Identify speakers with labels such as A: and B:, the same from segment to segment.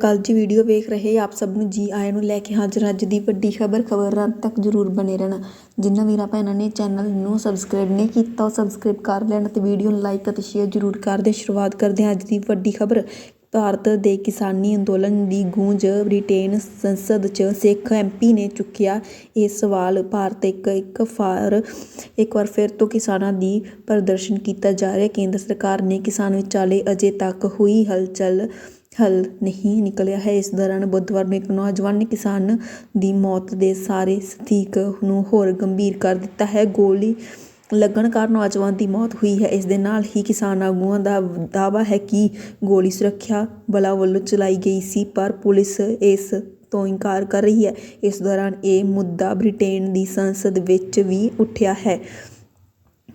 A: ਕੱਲ੍ਹ ਦੀ ਵੀਡੀਓ ਵੇਖ ਰਹੇ ਆਪ ਸਭ ਨੂੰ ਜੀ ਆਇਆਂ ਨੂੰ ਲੈ ਕੇ ਹਾਜ਼ਰ ਅੱਜ ਦੀ ਵੱਡੀ ਖਬਰ, ਖਬਰਾਂ ਤੱਕ ਜ਼ਰੂਰ ਬਣੇ ਰਹਿਣਾ। ਜਿਨ੍ਹਾਂ ਵੀਰਾਂ ਭੈਣਾਂ ਨੇ ਚੈਨਲ ਨੂੰ ਸਬਸਕ੍ਰਾਈਬ ਨਹੀਂ ਕੀਤਾ, ਉਹ ਸਬਸਕ੍ਰਾਈਬ ਕਰ ਲੈਣ ਤੇ ਵੀਡੀਓ ਨੂੰ ਲਾਈਕ ਅਤੇ ਸ਼ੇਅਰ ਜ਼ਰੂਰ ਕਰ ਦੇ ਸ਼ੁਰੂਆਤ ਕਰਦੇ ਹਾਂ ਅੱਜ ਦੀ ਵੱਡੀ ਖਬਰ। ਭਾਰਤ ਦੇ ਕਿਸਾਨੀ ਅੰਦੋਲਨ ਦੀ ਗੂੰਜ ਬ੍ਰਿਟੇਨ ਸੰਸਦ 'ਚ ਸਿੱਖ ਐਮਪੀ ਨੇ ਚੁੱਕਿਆ ਇਹ ਸਵਾਲ। ਭਾਰਤ ਇੱਕ ਇੱਕ ਫਾਰ ਇੱਕ ਵਾਰ ਫਿਰ ਤੋਂ ਕਿਸਾਨਾਂ ਦੀ ਪ੍ਰਦਰਸ਼ਨ ਕੀਤਾ ਜਾ ਰਿਹਾ। ਕੇਂਦਰ ਸਰਕਾਰ ਨੇ ਕਿਸਾਨ ਵਿਚਾਲੇ ਅਜੇ ਤੱਕ ਹੋਈ ਹਲਚਲ ਹੱਲ ਨਹੀਂ ਨਿਕਲਿਆ ਹੈ। ਇਸ ਦੌਰਾਨ ਬੁੱਧਵਾਰ ਨੂੰ ਇੱਕ ਨੌਜਵਾਨ ਨੇ ਕਿਸਾਨ ਦੀ ਮੌਤ ਦੇ ਸਾਰੇ ਸਥਿਤੀਕ ਨੂੰ ਹੋਰ ਗੰਭੀਰ ਕਰ ਦਿੱਤਾ ਹੈ। ਗੋਲੀ ਲੱਗਣ ਕਾਰਨ ਨੌਜਵਾਨ ਦੀ ਮੌਤ ਹੋਈ ਹੈ। ਇਸ ਦੇ ਨਾਲ ਹੀ ਕਿਸਾਨ ਆਗੂਆਂ ਦਾ ਦਾਅਵਾ ਹੈ ਕਿ ਗੋਲੀ ਸੁਰੱਖਿਆ ਬਲਾਂ ਵੱਲੋਂ ਚਲਾਈ ਗਈ ਸੀ, ਪਰ ਪੁਲਿਸ ਇਸ ਤੋਂ ਇਨਕਾਰ ਕਰ ਰਹੀ ਹੈ। ਇਸ ਦੌਰਾਨ ਇਹ ਮੁੱਦਾ ਬ੍ਰਿਟੇਨ ਦੀ ਸੰਸਦ ਵਿੱਚ ਵੀ ਉੱਠਿਆ ਹੈ।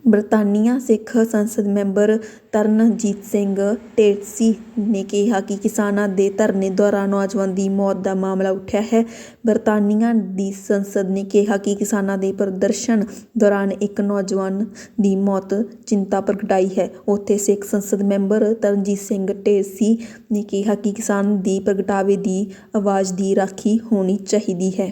A: ਬਰਤਾਨੀਆ ਸਿੱਖ ਸੰਸਦ ਮੈਂਬਰ ਤਰਨਜੀਤ ਸਿੰਘ ਢੇਸੀ ਨੇ ਕਿਹਾ ਕਿ ਕਿਸਾਨਾਂ ਦੇ ਧਰਨੇ ਦੌਰਾਨ ਨੌਜਵਾਨ ਦੀ ਮੌਤ ਦਾ ਮਾਮਲਾ ਉੱਠਿਆ ਹੈ। ਬਰਤਾਨੀਆ ਦੀ ਸੰਸਦ ਨੇ ਕਿਹਾ ਕਿ ਕਿਸਾਨਾਂ ਦੇ ਪ੍ਰਦਰਸ਼ਨ ਦੌਰਾਨ ਇੱਕ ਨੌਜਵਾਨ ਦੀ ਮੌਤ ਚਿੰਤਾ ਪ੍ਰਗਟਾਈ ਹੈ। ਉੱਥੇ ਸਿੱਖ ਸੰਸਦ ਮੈਂਬਰ ਤਰਨਜੀਤ ਸਿੰਘ ਢੇਸੀ ਨੇ ਕਿਹਾ ਕਿ ਕਿਸਾਨ ਦੀ ਪ੍ਰਗਟਾਵੇ ਦੀ ਆਵਾਜ਼ ਦੀ ਰਾਖੀ ਹੋਣੀ ਚਾਹੀਦੀ ਹੈ।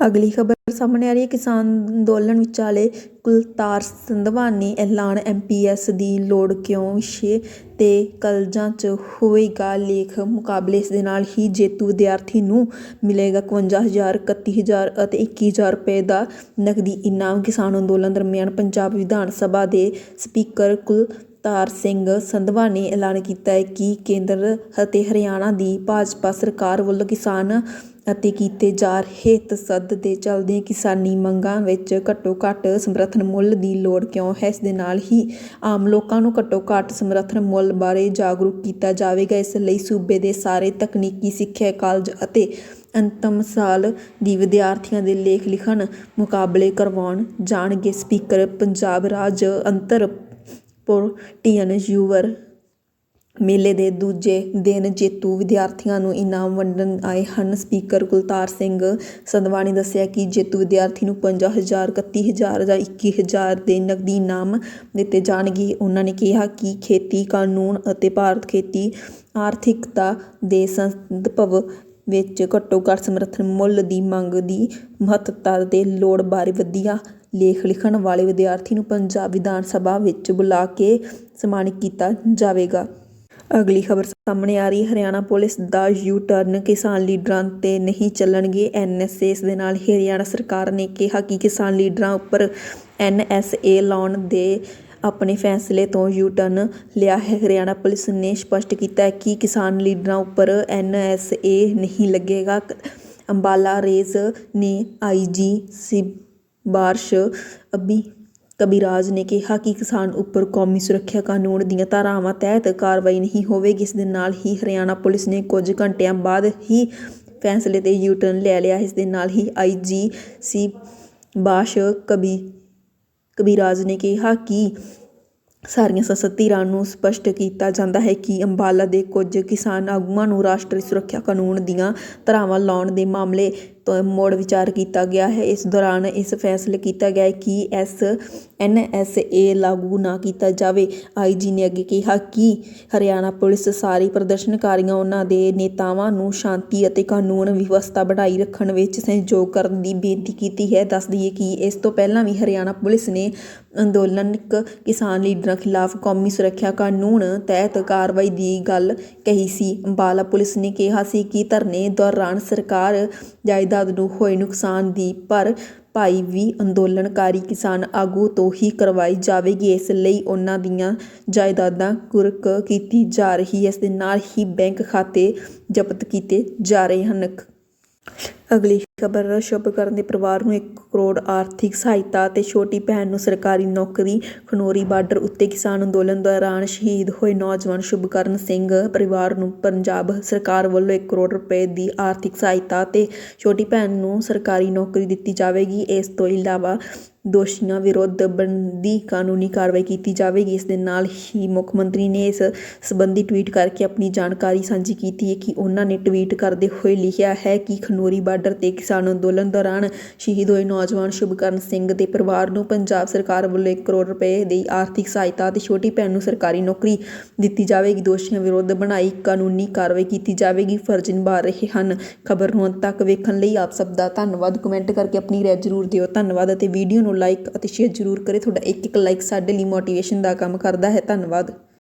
A: ਅਗਲੀ ਖਬਰ ਸਾਹਮਣੇ ਆ ਰਹੀ ਹੈ। ਕਿਸਾਨ ਅੰਦੋਲਨ ਵਿਚਾਲੇ ਕੁਲਤਾਰ ਸੰਧਵਾ ਨੇ ਐਲਾਨ ਐਮਪੀਐਸ ਦੀ ਲੋੜ ਕਿਉਂ ਵਿਸ਼ੇ ਤੇ ਕਲਜਾਂ 'ਚ ਹੋਏਗਾ ਲੇਖ? ਮੁਕਾਬਲੇ ਇਸ ਦੇ ਨਾਲ ਹੀ ਜੇਤੂ ਵਿਦਿਆਰਥੀ ਨੂੰ ਮਿਲੇਗਾ 51000 31000 ਅਤੇ 21000 ਰੁਪਏ ਦਾ ਨਕਦੀ ਇਨਾਮ। ਕਿਸਾਨ ਅੰਦੋਲਨ ਦਰਮਿਆਨ ਪੰਜਾਬ ਵਿਧਾਨ ਸਭਾ ਦੇ ਸਪੀਕਰ ਕੁਲ ਕੁਲਤਾਰ ਸਿੰਘ ਸੰਧਵਾ ਨੇ ਐਲਾਨ ਕੀਤਾ ਹੈ ਕਿ ਕੇਂਦਰ ਅਤੇ ਹਰਿਆਣਾ ਦੀ ਭਾਜਪਾ ਸਰਕਾਰ ਵੱਲੋਂ ਕਿਸਾਨ ਅਤੇ ਕੀਤੇ ਜਾ ਰਹੇ ਤਸੱਦ ਦੇ ਚੱਲਦਿਆਂ ਕਿਸਾਨੀ ਮੰਗਾਂ ਵਿੱਚ ਘੱਟੋ ਘੱਟ ਸਮਰਥਨ ਮੁੱਲ ਦੀ ਲੋੜ ਕਿਉਂ ਹੈ? ਇਸ ਦੇ ਨਾਲ ਹੀ ਆਮ ਲੋਕਾਂ ਨੂੰ ਘੱਟੋ ਘੱਟ ਸਮਰਥਨ ਮੁੱਲ ਬਾਰੇ ਜਾਗਰੂਕ ਕੀਤਾ ਜਾਵੇਗਾ। ਇਸ ਲਈ ਸੂਬੇ ਦੇ ਸਾਰੇ ਤਕਨੀਕੀ ਸਿੱਖਿਆ ਕਾਲਜ ਅਤੇ ਅੰਤਮ ਸਾਲ ਦੀ ਵਿਦਿਆਰਥੀਆਂ ਦੇ ਲੇਖ ਲਿਖਣ ਮੁਕਾਬਲੇ ਕਰਵਾਉਣ ਜਾਣਗੇ। ਸਪੀਕਰ, ਪੰਜਾਬ ਰਾਜ ਅੰਤਰ ਪੋਟੀਅਨ ਯੂਵਰ ਮੇਲੇ ਦੇ ਦੂਜੇ ਦਿਨ ਜੇਤੂ ਵਿਦਿਆਰਥੀਆਂ ਨੂੰ ਇਨਾਮ ਵੰਡਣ ਆਏ ਹਨ। ਸਪੀਕਰ ਕੁਲਤਾਰ ਸਿੰਘ ਸੰਧਵਾ ਨੇ ਦੱਸਿਆ ਕਿ ਜੇਤੂ ਵਿਦਿਆਰਥੀ ਨੂੰ 50000 31000 ਜਾਂ 21000 ਦੇ ਨਕਦੀ ਇਨਾਮ ਦਿੱਤੇ ਜਾਣਗੇ। ਉਹਨਾਂ ਨੇ ਕਿਹਾ ਕਿ ਖੇਤੀ ਕਾਨੂੰਨ ਅਤੇ ਭਾਰਤ ਖੇਤੀ ਆਰਥਿਕਤਾ ਦੇ ਸੰਦਭਵ ਵਿੱਚ ਘੱਟੋ ਘੱਟ ਸਮਰਥਨ ਮੁੱਲ ਦੀ ਮੰਗ ਦੀ ਮਹੱਤਤਾ ਅਤੇ ਲੋੜ ਬਾਰੇ ਵਧੀਆ ਲੇਖ ਲਿਖਣ ਵਾਲੇ ਵਿਦਿਆਰਥੀ ਨੂੰ ਪੰਜਾਬ ਵਿਧਾਨ ਸਭਾ ਵਿੱਚ ਬੁਲਾ ਕੇ ਸਨਮਾਨਿਤ ਕੀਤਾ ਜਾਵੇਗਾ। ਅਗਲੀ ਖਬਰ ਸਾਹਮਣੇ ਆ ਰਹੀ ਹੈ। ਹਰਿਆਣਾ ਪੁਲਿਸ ਦਾ ਯੂ ਟਰਨ ਕਿਸਾਨ ਲੀਡਰਾਂ ਤੇ ਨਹੀਂ ਚੱਲਣਗੇ। ਐਨਐਸਏ ਇਸ ਦੇ ਨਾਲ ਹਰਿਆਣਾ ਸਰਕਾਰ ਨੇ ਕਿਹਾ ਕਿ ਕਿਸਾਨ ਲੀਡਰਾਂ ਉੱਪਰ ਐਨਐਸਏ ਲਾਉਣ ਦੇ ਆਪਣੇ ਫੈਸਲੇ ਤੋਂ ਯੂ ਟਰਨ ਲਿਆ ਹੈ। ਹਰਿਆਣਾ ਪੁਲਿਸ ਨੇ ਸਪਸ਼ਟ ਕੀਤਾ ਹੈ ਕਿ ਕਿਸਾਨ ਲੀਡਰਾਂ ਉੱਪਰ ਐਨਐਸਏ ਨਹੀਂ ਲੱਗੇਗਾ। ਅੰਬਾਲਾ ਰੇਜ਼ ਨੇ ਆਈ ਜੀ ਆਈਜੀ ਸਿਬਾਰਸ਼ ਅਬੀ ਕਬੀਰਾਜ ਨੇ ਕਿਹਾ ਕਿ ਕਿਸਾਨ ਉੱਪਰ ਕੌਮੀ ਸੁਰੱਖਿਆ ਕਾਨੂੰਨ ਦੀਆਂ ਧਾਰਾਵਾਂ ਤਹਿਤ ਕਾਰਵਾਈ ਨਹੀਂ ਹੋਵੇਗੀ। ਇਸ ਦੇ ਨਾਲ ਹੀ ਹਰਿਆਣਾ ਪੁਲਿਸ ਨੇ ਕੁਝ ਘੰਟਿਆਂ ਬਾਅਦ ਹੀ ਫੈਸਲੇ ਤੇ ਯੂ ਟਰਨ ਲੈ ਲਿਆ। ਇਸ ਦੇ ਨਾਲ ਹੀ ਆਈਜੀ ਸੀ ਬਾਸ਼ ਕਬੀ ਕਬੀਰਾਜ ਨੇ ਕਿਹਾ ਕਿ ਸਾਰੀਆਂ ਸੰਸਦ ਧਿਰਾਂ ਨੂੰ ਸਪਸ਼ਟ ਕੀਤਾ ਜਾਂਦਾ ਹੈ ਕਿ ਅੰਬਾਲਾ ਦੇ ਕੁਝ ਕਿਸਾਨ ਆਗੂਆਂ ਨੂੰ ਰਾਸ਼ਟਰੀ ਸੁਰੱਖਿਆ ਕਾਨੂੰਨ ਦੀਆਂ ਧਾਰਾਵਾਂ ਲਾਉਣ ਦੇ ਮਾਮਲੇ ਮੁੜ ਵਿਚਾਰ ਕੀਤਾ ਗਿਆ ਹੈ। ਇਸ ਦੌਰਾਨ ਇਸ ਫੈਸਲੇ ਕੀਤਾ ਗਿਆ ਕਿ ਐਸ ਐਨ ਐਸ ਏ ਲਾਗੂ ਨਾ ਕੀਤਾ ਜਾਵੇ। ਆਈ ਜੀ ਨੇ ਅੱਗੇ ਕਿਹਾ ਕਿ ਹਰਿਆਣਾ ਪੁਲਿਸ ਸਾਰੇ ਪ੍ਰਦਰਸ਼ਨਕਾਰੀਆਂ, ਉਹਨਾਂ ਦੇ ਨੇਤਾਵਾਂ ਨੂੰ ਸ਼ਾਂਤੀ ਅਤੇ ਕਾਨੂੰਨ ਵਿਵਸਥਾ ਬਣਾਈ ਰੱਖਣ ਵਿੱਚ ਸਹਿਯੋਗ ਕਰਨ ਦੀ ਬੇਨਤੀ ਕੀਤੀ ਹੈ। ਦੱਸ ਦਈਏ ਕਿ ਇਸ ਤੋਂ ਪਹਿਲਾਂ ਵੀ ਹਰਿਆਣਾ ਪੁਲਿਸ ਨੇ ਅੰਦੋਲਨਕ ਕਿਸਾਨ ਲੀਡਰਾਂ ਖਿਲਾਫ ਕੌਮੀ ਸੁਰੱਖਿਆ ਕਾਨੂੰਨ ਤਹਿਤ ਕਾਰਵਾਈ ਦੀ ਗੱਲ ਕਹੀ ਸੀ। ਅੰਬਾਲਾ ਪੁਲਿਸ ਨੇ ਕਿਹਾ ਸੀ ਕਿ ਧਰਨੇ ਦੌਰਾਨ ਸਰਕਾਰ ਜਾਇਦਾਦ ਨੂੰ ਹੋਏ ਨੁਕਸਾਨ ਦੀ ਪਰ ਭਾਈ ਵੀ ਅੰਦੋਲਨਕਾਰੀ ਕਿਸਾਨ ਆਗੂ ਤੋਂ ਹੀ ਕਰਵਾਈ ਜਾਵੇਗੀ, ਇਸ ਲਈ ਉਹਨਾਂ ਦੀਆਂ ਜਾਇਦਾਦਾਂ ਕੁਰਕ ਕੀਤੀ ਜਾ ਰਹੀ ਹੈ। ਇਸ ਦੇ ਨਾਲ ਹੀ ਬੈਂਕ ਖਾਤੇ ਜ਼ਬਤ ਕੀਤੇ ਜਾ ਰਹੇ ਹਨ। ਅਗਲੀ ਖਬਰ ਸ਼ੁਭਕਰਨ ਦੇ ਪਰਿਵਾਰ ਨੂੰ ਇੱਕ ਕਰੋੜ ਆਰਥਿਕ ਸਹਾਇਤਾ ਅਤੇ ਛੋਟੀ ਭੈਣ ਨੂੰ ਸਰਕਾਰੀ ਨੌਕਰੀ, ਖਨੌਰੀ ਬਾਰਡਰ ਉੱਤੇ ਕਿਸਾਨ ਅੰਦੋਲਨ ਦੌਰਾਨ ਸ਼ਹੀਦ ਹੋਏ ਨੌਜਵਾਨ ਸ਼ੁਭਕਰਨ ਸਿੰਘ ਪਰਿਵਾਰ ਨੂੰ ਪੰਜਾਬ ਸਰਕਾਰ ਵੱਲੋਂ 1 ਕਰੋੜ ਰੁਪਏ ਦੀ ਆਰਥਿਕ ਸਹਾਇਤਾ ਅਤੇ ਛੋਟੀ ਭੈਣ ਨੂੰ ਸਰਕਾਰੀ ਨੌਕਰੀ ਦਿੱਤੀ ਜਾਵੇਗੀ। ਇਸ ਤੋਂ ਇਲਾਵਾ ਦੋਸ਼ੀਆਂ ਵਿਰੁੱਧ ਬਣਦੀ ਕਾਨੂੰਨੀ ਕਾਰਵਾਈ ਕੀਤੀ ਜਾਵੇਗੀ। ਇਸ ਦੇ ਨਾਲ ਹੀ ਮੁੱਖ ਮੰਤਰੀ ਨੇ ਇਸ ਸੰਬੰਧੀ ਟਵੀਟ ਕਰਕੇ ਆਪਣੀ ਜਾਣਕਾਰੀ ਸਾਂਝੀ ਕੀਤੀ ਹੈ ਕਿ ਉਹਨਾਂ ਨੇ ਟਵੀਟ ਕਰਦੇ ਹੋਏ ਲਿਖਿਆ ਹੈ ਕਿ ਖਨੌਰੀ ਬਾਰਡਰ ਤੇ ਕਿਸਾਨ ਅੰਦੋਲਨ ਦੌਰਾਨ ਸ਼ਹੀਦ ਹੋਏ ਨੌਜਵਾਨ ਸ਼ੁਭਕਰਨ ਸਿੰਘ ਦੇ ਪਰਿਵਾਰ ਨੂੰ ਪੰਜਾਬ ਸਰਕਾਰ ਵੱਲੋਂ 1 ਕਰੋੜ ਰੁਪਏ ਦੀ ਆਰਥਿਕ ਸਹਾਇਤਾ ਅਤੇ ਛੋਟੀ ਭੈਣ ਨੂੰ ਸਰਕਾਰੀ ਨੌਕਰੀ ਦਿੱਤੀ ਜਾਵੇਗੀ। ਦੋਸ਼ੀਆਂ ਵਿਰੁੱਧ ਬਣਾਈ ਕਾਨੂੰਨੀ ਕਾਰਵਾਈ ਕੀਤੀ ਜਾਵੇਗੀ। ਫਰਜ਼ ਨਿਭਾ ਰਹੇ ਹਨ। ਖਬਰ ਨੂੰ ਅੰਤ ਤੱਕ ਵੇਖਣ ਲਈ ਆਪ ਸਭ ਦਾ ਧੰਨਵਾਦ। ਕਮੈਂਟ ਕਰਕੇ ਆਪਣੀ ਰਾਏ ਜ਼ਰੂਰ ਦਿਓ। ਧੰਨਵਾਦ ਅਤੇ ਵੀਡੀਓ ਨੂੰ ਲਾਈਕ ਅਤੇ ਸ਼ੇਅਰ ਜ਼ਰੂਰ ਕਰੇ। ਤੁਹਾਡਾ ਇੱਕ ਇੱਕ ਲਾਈਕ ਸਾਡੇ ਲਈ ਮੋਟੀਵੇਸ਼ਨ ਦਾ ਕੰਮ ਕਰਦਾ ਹੈ। ਧੰਨਵਾਦ।